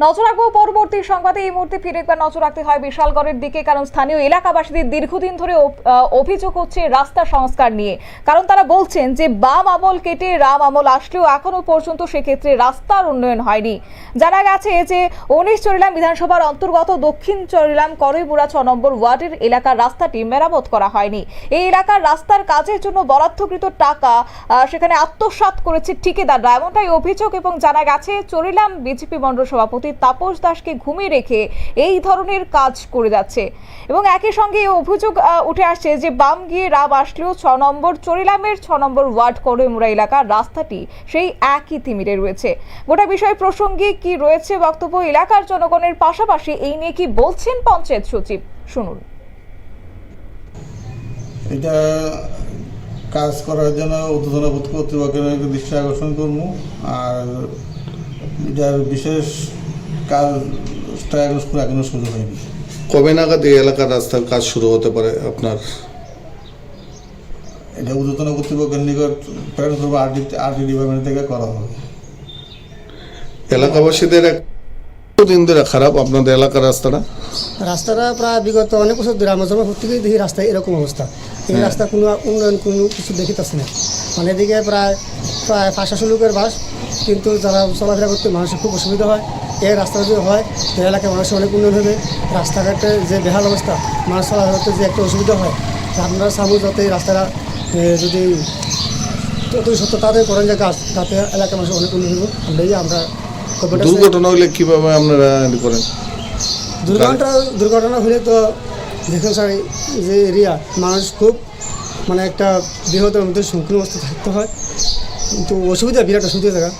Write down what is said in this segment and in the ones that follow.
নজর রাখব পরবর্তী সংবাদে। এই মুহূর্তে ফিরে একবার নজর রাখতে হয় বিশালগড়ের দিকে, কারণ স্থানীয় এলাকাবাসীদের দীর্ঘদিন ধরে অভিযোগ হচ্ছে রাস্তা সংস্কার নিয়ে। কারণ তারা বলছেন যে, বাম আমল কেটে রাম আমল আসলেও এখনও পর্যন্ত সেক্ষেত্রে রাস্তার উন্নয়ন হয়নি। জানা গেছে যে, উনিশ চরিলাম বিধানসভার অন্তর্গত দক্ষিণ চরিলাম করইবুড়া ছ নম্বর ওয়ার্ডের এলাকার রাস্তাটি মেরামত করা হয়নি। এই এলাকার রাস্তার কাজের জন্য বরাদ্দকৃত টাকা সেখানে আত্মসাৎ করেছে ঠিকাদাররা। এমনটাই অভিযোগ এবং জানা গেছে, চরিলাম বিজেপি মণ্ডল সভাপতি তাপস দাসকে ঘুমিয়ে রেখে এই ধরনের কাজ করে যাচ্ছে। এবং একই সঙ্গে অভিযোগ উঠে আসছে যে বাম গিয়ে রাব আসলেও ছ নম্বর চরিলামের, ছ নম্বর ওয়ার্ড করমুড়া এলাকার রাস্তাটি সেই একই তিমিরে রয়েছে। গোটা বিষয় প্রসঙ্গে কি রয়েছে বক্তব্য এলাকার জনগণের পাশাপাশি এই নিয়ে কি বলছেন পঞ্চায়েত সচিব? শুনুন। এটা কাজ করার জন্য উদ্বোধন কর্তৃপক্ষের দৃষ্টি আকর্ষণ করব। আর এটার বিশেষ কাজটা এখন এখনও শুরু হয়নি কবে নাগাদ এই এলাকার রাস্তার কাজ শুরু হতে পারে আপনার? এটা কর্তৃপক্ষের নিকট প্রেরণ করব আরটি আরটি ডিপার্টমেন্ট থেকে করা হবে। এলাকাবাসীদের এক দিন ধরে খারাপ আপনাদের এলাকার রাস্তাটা? রাস্তাটা প্রায় বিগত অনেক বছর ধরে আমার দেখি রাস্তায় এরকম অবস্থা। এই হ্যাঁ। রাস্তা কোনো উন্নয়ন কোনো কিছু দেখিতেছে না। মানে এদিকে প্রায় প্রায় পাঁচশো লোকের বাস কিন্তু যারা চলাফেরা করতে মানুষের খুব অসুবিধা হয় এই রাস্তা যদি হয় তো এলাকার মানুষের অনেক উন্নয়ন হবে। রাস্তাঘাটে যে বেহাল অবস্থা মানুষ চলাফেরা করতে যে একটা অসুবিধা হয় আপনারা সামু যাতে এই রাস্তাটা যদি যতই সত্য তাদের করেন যে কাজ তাতে এলাকার মানুষের অনেক উন্নয়ন হবে। আমরা আমরা দুর্ঘটনা হলে কীভাবে আপনারা করেন? দুর্ঘটনা দুর্ঘটনা হলে তো দেখুন স্যার যে এরিয়া মানুষ খুব মানে একটা বৃহত্তর মধ্যে সম্মুখীন অবস্থা থাকতে হয়। কিন্তু অসুবিধা বিরাট অসুবিধা জায়গা।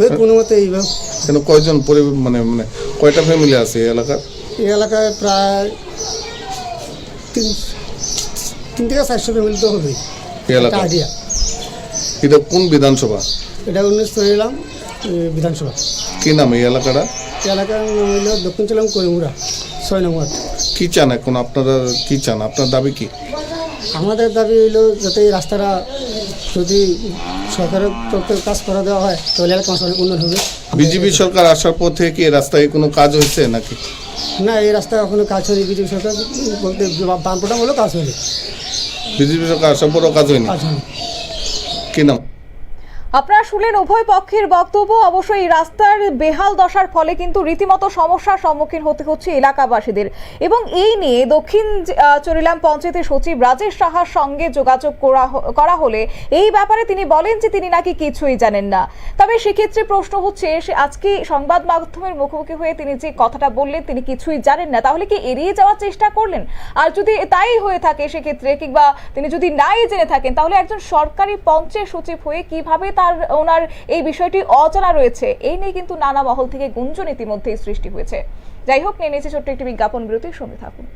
ওই কোনো মতে এইভাবে কেন কয়জন পরি মানে মানে কয়টা ফ্যামিলি আছে এই এলাকার? এই এলাকায় প্রায় তিন তিন থেকে চারশো ফ্যামিলি তো হবেই। এই এলাকা আইডিয়া এটা কোন বিধানসভা? এটা উন্নীশ করে এলাম বিধানসভা। কি নাম এই এলাকাটা? এই এলাকার নাম হইল দক্ষিণ চলাম করিমুরা ছয় নম্বর কি চান এখন আপনারা কি চান? আপনার দাবি কি? আমাদের দাবি হইল যাতে এই রাস্তাটা যদি সরকারের তরফে কাজ করা দেওয়া হয় তাহলে এলাকা অনেক উন্নয়ন হবে। বিজেপি সরকার আসার পর থেকে রাস্তায় কোনো কাজ হয়েছে নাকি? না এই রাস্তায় এখনও কাজ হয়নি। বিজেপি সরকার বলতে বামপোটা হলেও কাজ হয়নি। বিজেপি সরকার আসার পরও কাজ হয়নি? কাজ হয়নি। কি নাম? আপনারা শুনলেন উভয় পক্ষের বক্তব্য। অবশ্যই রাস্তার বেহাল দশার ফলে কিন্তু রীতিমতো সমস্যার সম্মুখীন হতে হচ্ছে এলাকাবাসীদের। এবং এই নিয়ে দক্ষিণ চরিলাম পঞ্চায়েতের সচিব রাজেশ সাহার সঙ্গে যোগাযোগ করা করা হলে এই ব্যাপারে তিনি বলেন যে তিনি নাকি কিছুই জানেন না। তবে সেক্ষেত্রে প্রশ্ন হচ্ছে আজকে সংবাদ মাধ্যমের মুখোমুখি হয়ে তিনি যে কথাটা বললেন, তিনি কিছুই জানেন না। তাহলে কি এড়িয়ে যাওয়ার চেষ্টা করলেন? আর যদি তাই হয়ে থাকে সেক্ষেত্রে, কিংবা তিনি যদি নাই জেনে থাকেন, তাহলে একজন সরকারি পঞ্চায়েত সচিব হয়ে কীভাবে তার ওনার এই বিষয়টি অজানা রয়েছে। এই নিয়ে কিন্তু নানা মহল থেকে গুঞ্জন ইতিমধ্যেই সৃষ্টি হয়েছে। যাই হোক, নিয়ে নিয়েছে ছোট্ট একটি বিজ্ঞাপন বিরতির, সঙ্গে থাকুন।